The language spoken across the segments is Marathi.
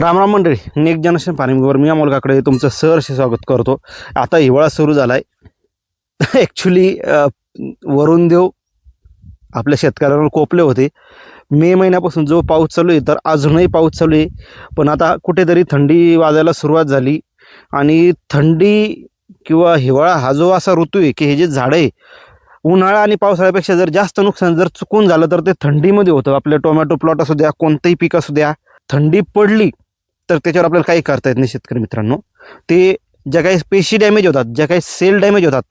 रामराम मंडळी नेक जनरेशन फार्मिंगवर मी अमोल काकडे तुमचं सहर्ष स्वागत करतो. आता हिवाळा सुरू झाला आहे ॲक्च्युली वरुण देव आपल्या शेतकऱ्यांवर कोपले होते. मे महिन्यापासून जो पाऊस चालू आहे तर अजूनही पाऊस चालू आहे. पण आता कुठेतरी थंडी वाजायला सुरुवात झाली. आणि थंडी किंवा हिवाळा हा जो असा ऋतू आहे की हे जे झाडं आहे उन्हाळा आणि पावसाळ्यापेक्षा जर जास्त नुकसान जर चुकून झालं तर ते थंडीमध्ये होतं. आपले टोमॅटो प्लॉट असू द्या कोणतंही पीक असू द्या थंडी पडली तर त्याच्यावर आपल्याला काही करता येत नाही शेतकरी मित्रांनो. ते ज्या काही पेशी डॅमेज होतात ज्या काही सेल डॅमेज होतात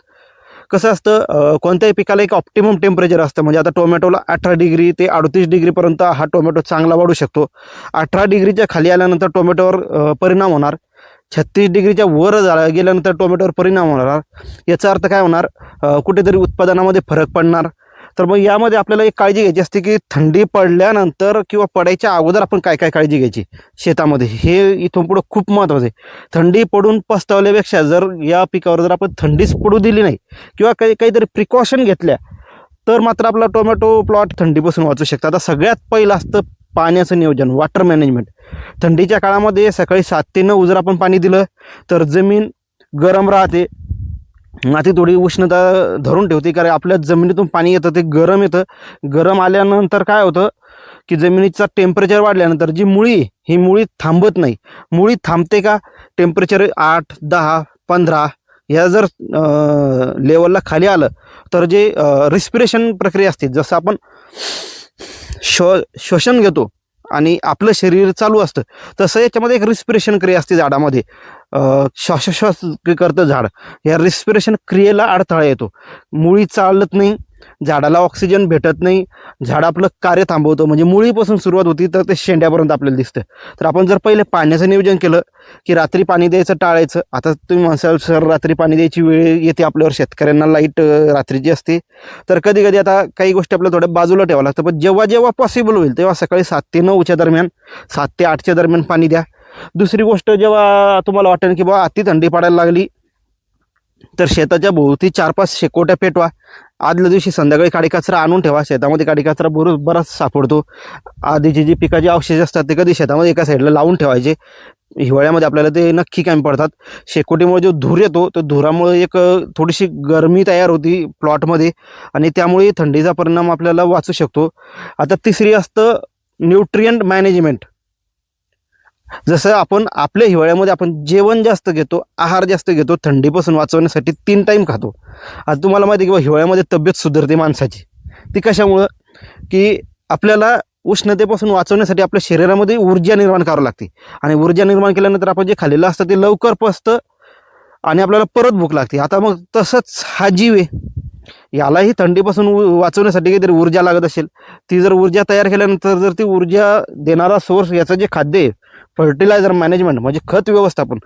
कसं असतं कोणत्याही पिकाला एक ऑप्टिमम टेम्परेचर असतं. म्हणजे आता टोमॅटोला अठरा डिग्री ते अडतीस डिग्रीपर्यंत हा टोमॅटो चांगला वाढू शकतो. अठरा डिग्रीच्या खाली आल्यानंतर टोमॅटोवर परिणाम होणार. छत्तीस डिग्रीच्या वर जा गेल्यानंतर टोमॅटोवर परिणाम होणार. याचा अर्थ काय होणार कुठेतरी उत्पादनामध्ये फरक पडणार. तर मग यामध्ये आपल्याला एक काळजी घ्यायची असते की थंडी पडल्यानंतर किंवा पडायच्या अगोदर आपण काय काय काळजी घ्यायची शेतामध्ये? हे इथून पुढं खूप महत्त्वाचं आहे. थंडी पडून पस्तावल्यापेक्षा जर या पिकावर जर आपण थंडीच पडू दिली नाही किंवा काही काहीतरी प्रिकॉशन घेतल्या तर मात्र आपला टोमॅटो प्लॉट थंडीपासून वाचू शकतो. आता सगळ्यात पहिलं असतं पाण्याचं नियोजन वॉटर मॅनेजमेंट थंडीच्या काळामध्ये सकाळी सात ते नऊ जर आपण पाणी दिलं तर जमीन गरम राहते माती थोडी उष्णता धरून ठेवते कारण आपल्या जमिनीतून पाणी येतं ते गरम येतं. गरम आल्यानंतर काय होतं की जमिनीचा टेम्परेचर वाढल्यानंतर जी मुळी ही मुळी थांबत नाही. मुळी थांबते का? टेम्परेचर आठ दहा पंधरा ह्या जर लेवलला खाली आलं तर जे रिस्पिरेशन प्रक्रिया असते जसं आपण श्व श्वसन घेतो आणि आपलं शरीर चालू असतं. तसं याच्यामध्ये एक रिस्पिरेशन क्रिया असते झाडामध्ये. श्वासोश्वास करतं झाड. या रिस्पिरेशन क्रियेला अडथळा येतो. मुळी चालत नाही. झाडाला ऑक्सिजन भेटत नाही. झाड आपलं कार्य थांबवतं. म्हणजे मुळीपासून सुरुवात होती तर ते शेंड्यापर्यंत आपल्याला दिसतं तर आपण जर पहिले पाण्याचं नियोजन केलं की रात्री पाणी द्यायचं टाळायचं. आता तुम्ही म्हणसाल सर रात्री पाणी द्यायची वेळ येते आपल्यावर. शेतकऱ्यांना लाइट रात्रीची असते. तर कधी कधी आता काही गोष्टी आपल्या थोड्या बाजूला ठेवावं लागतं पण जेव्हा जेव्हा पॉसिबल होईल तेव्हा सकाळी सात ते नऊच्या दरम्यान सात ते आठच्या दरम्यान पाणी द्या. दुसरी गोष्ट जेव्हा तुम्हाला वाटेल की बाबा अति थंडी पडायला लागली तर शेताच्या भोवती चार पाच शेकोट्या पेटवा. आदल्या दिवशी संध्याकाळी काडी कचरा आणून ठेवा शेतामध्ये काडी कचरा बरोबर बराच सापडतो. आधीची जी पिकाची अवशेष असतात ते कधी शेतामध्ये एका साईडला लावून ठेवायचे. हिवाळ्यामध्ये आपल्याला ते नक्की कामी पडतात. शेकोटीमुळे जो धूर येतो तो धुरामुळे एक थोडीशी गरमी तयार होती प्लॉटमध्ये आणि त्यामुळे थंडीचा परिणाम आपल्याला वाचू शकतो. आता तिसरी असतं न्यूट्रियंट मॅनेजमेंट जसं आपण आपल्या हिवाळ्यामध्ये आपण जेवण जास्त घेतो आहार जास्त घेतो थंडीपासून वाचवण्यासाठी तीन टाईम खातो. आता तुम्हाला माहिती आहे की हिवाळ्यामध्ये तब्येत सुधारते माणसाची. ती कशामुळं? की आपल्याला उष्णतेपासून वाचवण्यासाठी आपल्या शरीरामध्ये ऊर्जा निर्माण करावी लागते. आणि ऊर्जा निर्माण केल्यानंतर आपण जे खाल्लेलं असतं ते लवकर पचतं आणि आपल्याला परत भूक लागते. आता मग तसंच हा जीव आहे. यालाही थंडीपासून उ- वाचवण्यासाठी काहीतरी ऊर्जा लागत असेल. ती जर ऊर्जा तयार केल्यानंतर जर ती ऊर्जा देणारा सोर्स याचं जे खाद्य आहे फर्टिलायझर मॅनेजमेंट म्हणजे खत व्यवस्थापन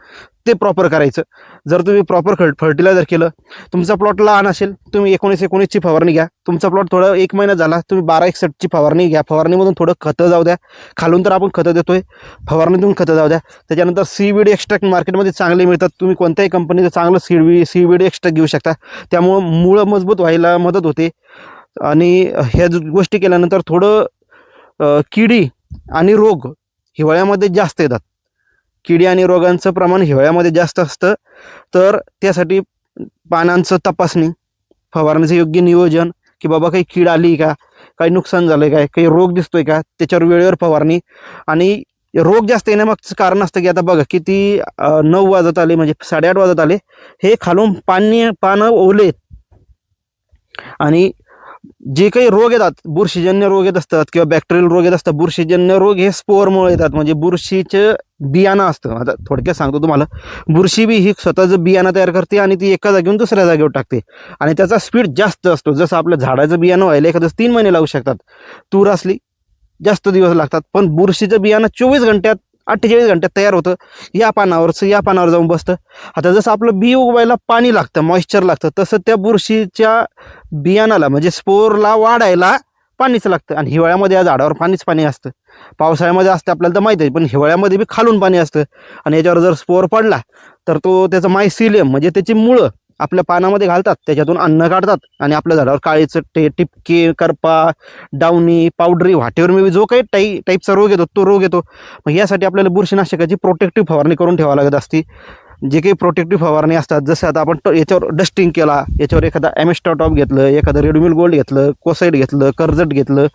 ते प्रॉपर करायचं. जर तुम्ही प्रॉपर खत फर्टिलायझर केलं तुमचा प्लॉट लहान असेल तुम्ही एकोणीस एकोणीसची फवारणी घ्या. तुमचा प्लॉट थोडा एक महिना झाला तुम्ही बारा एकसष्टची फवारणी घ्या. फवारणीमधून थोडं खतं जाऊ द्या. खालून तर आपण खतं देतोय. फवारणीतून खतं जाऊ द्या. त्याच्यानंतर सीवीड एक्स्ट्रॅक्ट मार्केटमध्ये चांगले मिळतात. तुम्ही कोणत्याही कंपनीचं चांगलं सीवी सीवीड एक्स्ट्रॅक्ट घेऊ शकता. त्यामुळं मुळं मजबूत व्हायला मदत होते. आणि ह्या गोष्टी केल्यानंतर थोडं किडी आणि रोग हिवाळ्यामध्ये जास्त येतात. किडी आणि रोगांचं प्रमाण हिवाळ्यामध्ये जास्त असतं. तर त्यासाठी पानांचं तपासणी फवारणीचं योग्य नियोजन की बाबा काही कीड आली का काही नुकसान झालं काय काही रोग दिसतोय का त्याच्यावर वेळेवर फवारणी. आणि रोग जास्त येण्यामागचं कारण असतं की आता बघा किती नऊ वाजत आले म्हणजे साडेआठ वाजत आले हे खालून पाणी पानं ओले आणि जे काही रोग येतात बुरशीजन्य रोग येत असतात किंवा बॅक्टेरियल रोग येत असतात बुरशीजन्य रोग हे स्पोअरमुळे येतात. म्हणजे बुरशीचं बियाणं असतं. आता थोडक्यात सांगतो तुम्हाला. बुरशी बी ही स्वतःचं बियाणं तयार करते आणि ती एका जागेवरून दुसऱ्या जागेवर टाकते. आणि त्याचा स्पीड जास्त असतो. जसं आपलं झाडाचं बियाणं व्हायला एखादं तीन महिने लागू शकतात. तूर असली जास्त दिवस लागतात. पण बुरशीचं बियाणं चोवीस घंट्यात अठ्ठेचाळीस घंट्यात तयार होतं. या पानावरचं या पानावर जाऊन बसतं. आता जसं आपलं बी उगवायला पाणी लागतं मॉइश्चर लागतं तसं त्या बुरशीच्या बियाणाला म्हणजे स्पोरला वाढायला पाणीच लागतं. आणि हिवाळ्यामध्ये या झाडावर पाणीच पाणी असतं. पावसाळ्यामध्ये असतं आपल्याला तर माहीत आहे पण हिवाळ्यामध्ये बी खालून पाणी असतं. आणि याच्यावर जर स्पोर पडला तर तो त्याचं मायसिलियम म्हणजे त्याची मुळं आपल्या पानामध्ये घालतात त्याच्यातून अन्न काढतात आणि आपल्या झाडावर काळीचं टे टिपके करपा डावणी पावडरी व्हाटेवर मी जो काही टाई टाईपचा रोग येतो तो रोग येतो. मग यासाठी आपल्याला बुरशीनाशकाची प्रोटेक्टिव्ह फवारणी करून ठेवावी लागत असती. जे काही प्रोटेक्टिव्ह फवारणी असतात जसं आता आपण ट- याच्यावर डस्टिंग केला याच्यावर एखादा ॲमेस्टा टॉप घेतलं एखादं रेडमिल गोल्ड घेतलं कोसाईड घेतलं कर्जट घेतलं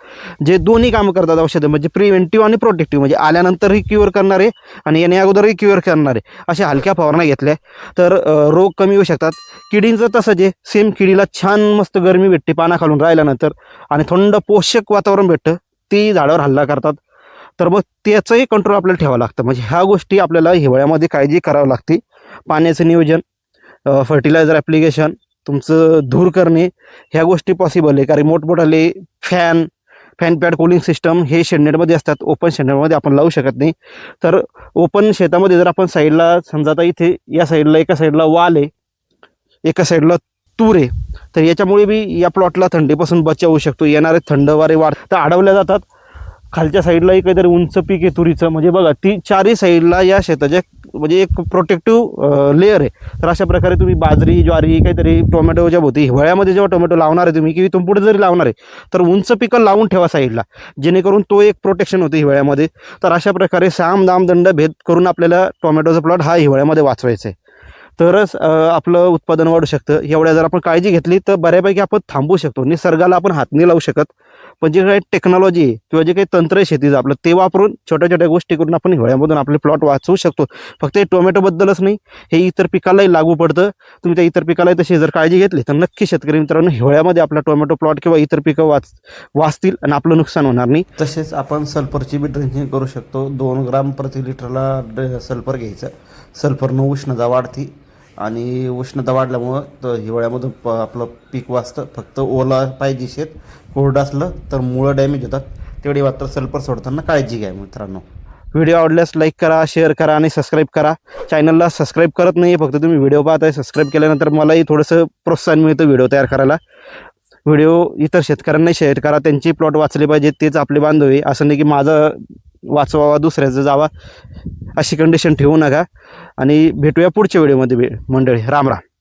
जे दोन्ही कामं करतात औषधं म्हणजे प्रिव्हेंटिव्ह आणि प्रोटेक्टिव्ह म्हणजे आल्यानंतरही क्युअर करणारे आणि येण्या अगोदरही क्युअर करणारे अशा हलक्या फवारण्या घेतल्या. तर रोग कमी होऊ शकतात. किडींचं तसं जे सेम किडीला छान मस्त गरमी भेटते पाना खालून राहिल्यानंतर आणि थंड पोषक वातावरण भेटतं ती झाडावर हल्ला करतात. तर मग त्याचंही कंट्रोल आपल्याला ठेवावं लागतं. म्हणजे ह्या गोष्टी आपल्याला हिवाळ्यामध्ये काळजी करावी लागते. पाण्याचं नियोजन फर्टिलायझर ॲप्लिकेशन तुमचं धूर करणे ह्या गोष्टी पॉसिबल आहे. कारण मोठमोठाले fan fan pad cooling system हे शेडनेटमध्ये असतात. ओपन शेडनेटमध्ये आपण लावू शकत नाही. तर ओपन शेतामध्ये जर आपण साईडला समजा आता इथे या साईडला एका साईडला वाल आहे एका साईडला तूर आहे तर याच्यामुळे बी या प्लॉटला थंडीपासून बचाव होऊ शकतो. येणारे थंड वारे वाढ तर अडवल्या जातात. खालच्या साईडलाही काहीतरी उंच पीक आहे तुरीचं. म्हणजे बघा ती चारही साईडला या शेताच्या म्हणजे एक प्रोटेक्टिव्ह लेअर आहे. तर अशा प्रकारे तुम्ही बाजरी ज्वारी काहीतरी टोमॅटोच्या भोवती हिवाळ्यामध्ये जेव्हा टोमॅटो लावणार आहे तुम्ही किंवा तुम पुढे जरी लावणार आहे तर उंच पिकं लावून ठेवा साईडला जेणेकरून तो एक प्रोटेक्शन होतं हिवाळ्यामध्ये. तर अशा प्रकारे साम दाम दंड भेद करून आपल्याला टोमॅटोचा प्लॉट हा हिवाळ्यामध्ये वाचवायचा आहे तरच आपलं उत्पादन वाढू शकतं. एवढ्या जर आपण काळजी घेतली तर बऱ्यापैकी आपण थांबू शकतो. निसर्गाला आपण हात नाही लावू शकत पण जे काही टेक्नॉलॉजी किंवा जे काही तंत्र आहे शेतीचं आपलं ते वापरून छोट्या छोट्या गोष्टी करून आपण हिवाळ्यामधून आपले प्लॉट वाचवू शकतो. फक्त हे टोमॅटोबद्दलच नाही हे इतर पिकालाही लागू पडतं. तुम्ही त्या इतर पिकालाही तशी जर काळजी घेतली तर नक्की शेतकरी मित्रांनो हिवाळ्यामध्ये आपला टोमॅटो प्लॉट किंवा इतर पिकं वाच वाचतील आणि आपलं नुकसान होणार नाही. तसेच आपण सल्फरची बी ड्रिंकिंग करू शकतो. दोन ग्राम प्रति लिटरला ड सल्फर घ्यायचं. सल्फरनं उष्णता वाढती. आणि उष्णता वाढल्यामुळं तर हिवाळ्यामधून प आपलं पीक वाचतं. फक्त ओला पाहिजे शेत कोरडं असलं तर मुळं डॅमेज होतात. तेवढी मात्र सल्फर सोडताना काळजी घ्या मित्रांनो. व्हिडिओ आवडल्यास लाईक करा शेअर करा आणि सबस्क्राईब करा. चॅनलला सबस्क्राईब करत नाही फक्त तुम्ही व्हिडिओ पाहताय सबस्क्राईब केल्यानंतर मलाही थोडंसं प्रोत्साहन मिळतं व्हिडिओ तयार करायला. व्हिडिओ इतर शेतकऱ्यांनाही शेअर करा. त्यांची प्लॉट वाचले पाहिजे तेच आपले बांधव आहे. असं नाही की माझं वाचवावा दुसऱ्याचं जावा अशी कंडिशन ठेवू नका. आणि भेटूया पुढच्या व्हिडिओमध्ये मंडळी. राम राम.